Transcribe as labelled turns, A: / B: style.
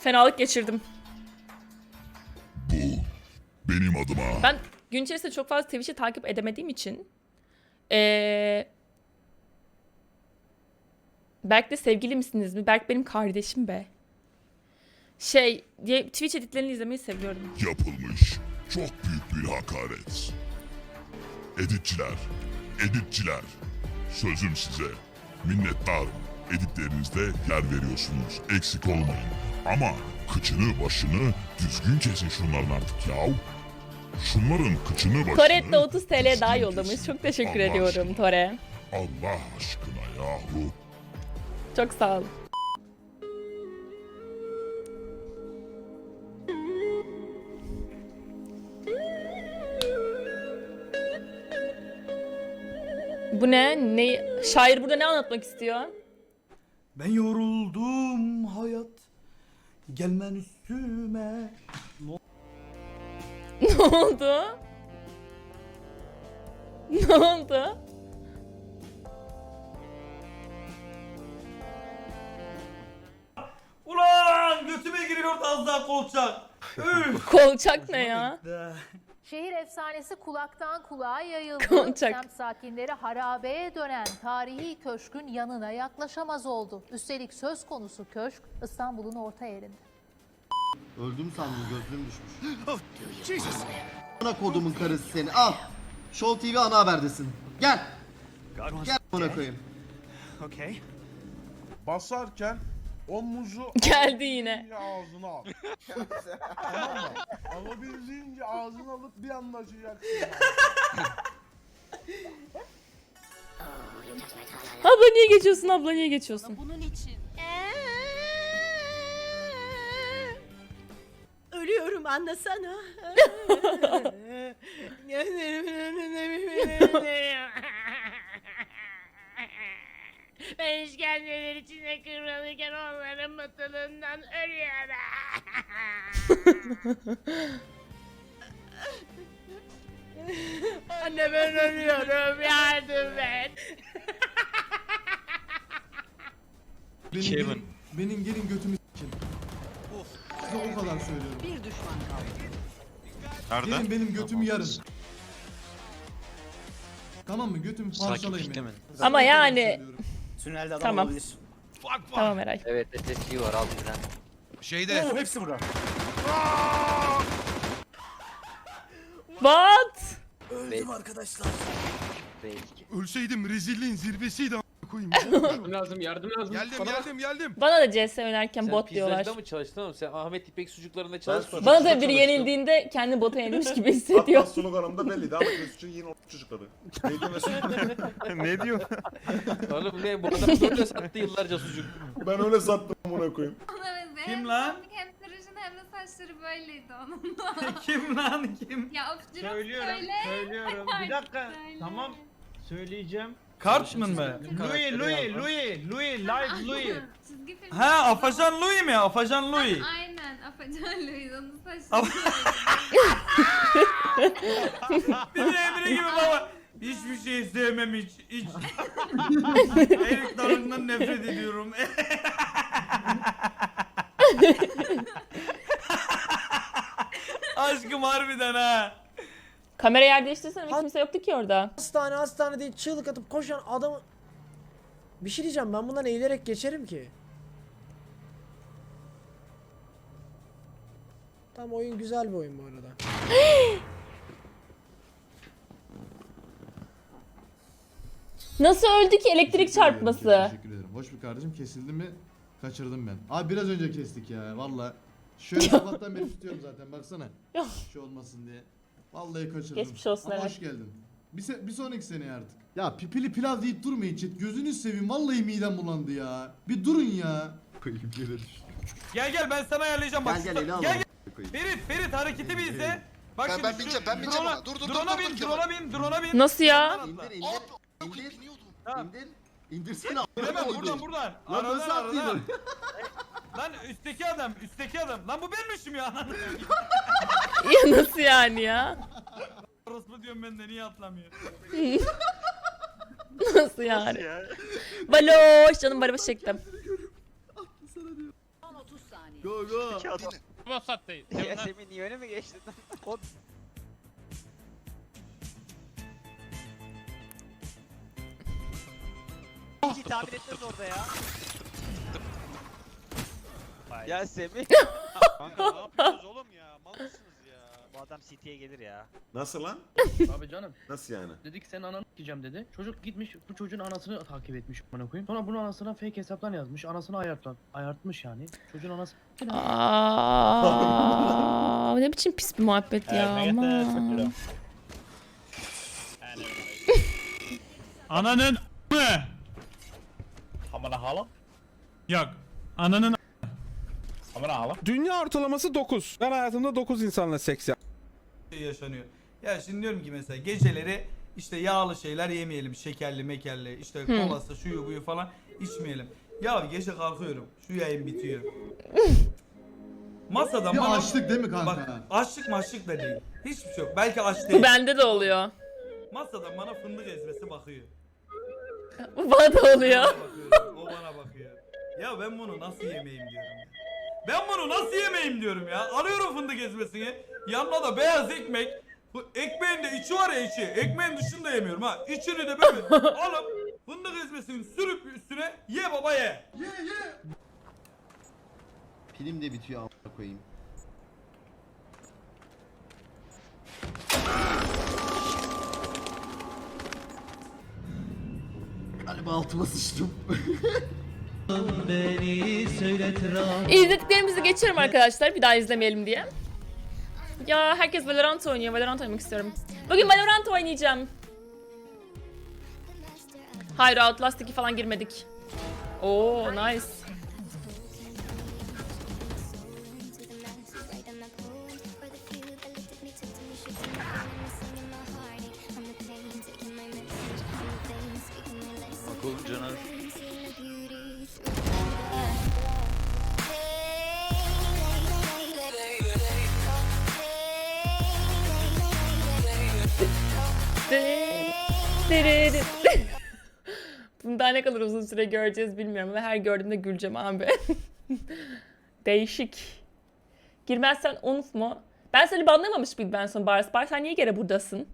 A: Fenalık geçirdim.
B: Bu benim adıma
A: Ben gün içerisinde çok fazla Twitch'i takip edemediğim için ee, Berk'le sevgili misiniz mi? Berk benim kardeşim be. Şey, diye Twitch editlerini izlemeyi seviyorum.
B: yapılmış çok büyük bir hakaret. Editçiler, editçiler, sözüm size minnettarım. Editlerinizde yer veriyorsunuz, eksik olmayın. Ama kıçını başını düzgün kesin şunların artık yahu. Şunların kıçını başını...
A: Toretto 30 TL daha yollamış.
B: kesin.
A: Çok teşekkür
B: Allah
A: ediyorum
B: aşkına,
A: Tore.
B: Allah aşkına yahu.
A: Çok sağ ol. Bu ne? Ne? Şair burada ne anlatmak istiyor?
C: Ben yoruldum hayat. Gelmen üstüme.
A: Ne oldu? Ne oldu?
C: Ulan götüme giriyordu az daha kolçak. Üf.
A: Kolçak ne ya?
D: Şehir efsanesi kulaktan kulağa yayıldı.
A: Konçak.
D: Semt sakinleri harabeye dönen tarihi köşkün yanına yaklaşamaz oldu. Üstelik söz konusu köşk İstanbul'un orta yerinde.
E: Öldüm sandım gözlüğüm düşmüş. Ana kodumun karısı seni al. Show TV ana haberdesin. Gel. Gel bana koyayım.
C: Okay.
F: Basarken o muzu
A: Geldi yine.
F: ağzına al. tamam mı? Alabildiğince ağzına alıp bir anda açacaksın.
A: Abla niye geçiyorsun abla niye geçiyorsun?
G: Bunun için. Ölüyorum anlasana. Ben işkenceler içinde kıvrılırken onların mutluluğundan ölüyorum. Anne ben ölüyorum yardım et.
H: Benim gelin, benim gelin götümü s**in. Size o kadar söylüyorum.
G: Bir düşman kaldı.
I: Nerede?
H: Gelin benim götümü yarın. Tamam mı? Götümü parçalayın beni.
A: Ama yani
H: Söylüyorum.
C: Tünelde adam
A: Tamam.
C: olabilir.
A: tamam Eray.
J: Evet SSG var al tren.
I: Şeyde.
C: Oo, hepsi burada.
A: What?
C: Öldüm arkadaşlar.
J: Belki.
I: Ölseydim rezilliğin zirvesiydi koyayım.
K: Yardım lazım, yardım lazım.
I: geldim
K: Bana-
I: geldim geldim.
A: Bana da CS oynarken
K: Sen
A: bot diyorlar.
K: pizzacıda mı çalıştın oğlum? Sen Ahmet İpek sucuklarında çalışmadın.
A: Bana da biri yenildiğinde kendi bota yenilmiş gibi hissediyor.
F: Hatta sonu kanalımda belliydi ama Mesut'un yine o çocukları. Neydi Mesut?
I: ne diyor?
K: Oğlum ne bu adam böyle sattı yıllarca sucuk.
F: Ben öyle sattım amına koyayım.
C: Kim lan?
G: Hem sarışın hem de saçları böyleydi onun.
C: Kim lan kim?
G: ya of Ciro
L: Söylüyorum,
G: söyle.
L: söylüyorum. Bir dakika,
G: Söyle.
L: tamam. Söyleyeceğim.
C: Cartman mı?
L: Louis, Louis, Louis, Louis, live Louis.
G: Çizgi film.
C: Ha Afacan Louis mi? Afacan Louis.
G: Aynen Afacan Louis onun saçları.
C: Bir de Emre gibi baba. Hiçbir şey sevmem hiç. Hiç. Erik dalından nefret ediyorum. Aşkım harbiden ha.
A: Kamera yer değiştirsene ve kimse yoktu ki orada.
L: Hastane, hastane değil çığlık atıp koşan adamı... Bir şey diyeceğim ben bundan eğilerek geçerim ki. Tam oyun güzel bir oyun bu arada.
A: Nasıl öldü ki elektrik çarpması?
H: Teşekkür ederim. Hoş bir kardeşim kesildi mi? Kaçırdım ben. Abi biraz önce kestik ya valla. Şöyle sabahtan beri tutuyorum zaten baksana. Bir şey olmasın diye. Vallahi kaçırdım.
A: Geçmiş olsun
H: Ama hoş geldin. Bir, se- bir sonraki seneye artık. Ya pipili pilav deyip durmayın chat. Gözünü seveyim. Vallahi midem bulandı ya. Bir durun ya.
C: Gel gel ben sana ayarlayacağım bak.
E: Gel gel ele.
C: Ferit Ferit hareketi bir izle. Bak
I: Ben-
C: şimdi
I: ben
C: şu
I: bineceğim, ben bineceğim
C: drone'a-
I: ona. Dur, dur, dur,
C: drone'a
I: dur,
C: bin,
I: dur,
C: drone'a bin, drone'a bin.
A: Nasıl ya?
C: Atla.
E: İndir indir. İndir.
C: Tamam.
E: İndir. İndirsene a**.
C: Hemen
E: İndir.
C: buradan buradan.
E: Lan
C: Aradan
E: nasıl
C: aradan.
E: attıydın?
C: Lan üstteki adam, üstteki adam. Lan bu benmişim ya.
A: Ya nasıl yani ya?
C: Orospu diyorum ben de niye atlamıyor?
A: Nasıl yani? Baloş canım baloş çektim.
E: Go go.
J: Ya Semih niye öne mi geçtin? O Hiç tahmin etmez orada ya. Ya Semih.
I: Kanka ne yapıyorsunuz oğlum ya? Mal mısınız ya?
J: Bu adam City'ye gelir ya.
I: Nasıl lan?
K: Abi canım
I: Nasıl yani?
K: dedi ki senin ananı s**eceğim dedi. Çocuk gitmiş bu çocuğun anasını takip etmiş bana koyayım. Sonra bunun anasına fake hesaptan yazmış. Anasını ayartlan. Ayartmış yani. Çocuğun anası
A: Aa, ne biçim pis bir muhabbet ya. Aman.
C: Ananın mı?
K: Amına halam.
C: Yok. Ananın
K: Amına halam.
F: Dünya ortalaması 9. Ben hayatımda 9 insanla seks yaptım.
C: şey yaşanıyor. Ya şimdi diyorum ki mesela geceleri işte yağlı şeyler yemeyelim. Şekerli, mekerli, işte kolası, şuyu buyu falan içmeyelim. Ya gece kalkıyorum. Şu yayın bitiyor. Masada
H: Bir
C: bana...
H: açlık değil mi kanka?
C: Bak açlık maçlık da değil. Hiçbir şey yok. Belki aç
A: Bu
C: değil.
A: bende de oluyor.
C: Masada bana fındık ezmesi bakıyor.
A: Bu bana da oluyor.
C: Bana bakıyorum, o bana bakıyor. Ya ben bunu nasıl yemeyim diyorum ya. Ben bunu nasıl yemeyim diyorum ya. Alıyorum fındık ezmesini. Yanına da beyaz ekmek. Bu ekmeğin de içi var ya içi. Ekmeğin dışını da yemiyorum ha. İçini de böyle alıp fındık ezmesini sürüp üstüne ye baba ye.
E: Pilim de bitiyor amına koyayım. Galiba altıma sıçtım.
A: İzlediklerimizi geçiyorum arkadaşlar. Bir daha izlemeyelim diye. Ya herkes Valorant oynuyor. Valorant oynamak istiyorum. Bugün Valorant oynayacağım. Hayır Outlast 2 falan girmedik. Oo nice.
J: Bakalım Caner.
A: Bunu daha ne kadar uzun süre göreceğiz bilmiyorum ve her gördüğümde güleceğim abi. Değişik. Girmezsen unutma. Ben seni banlamamış mıydım ben son Bars? Bars sen niye gene buradasın?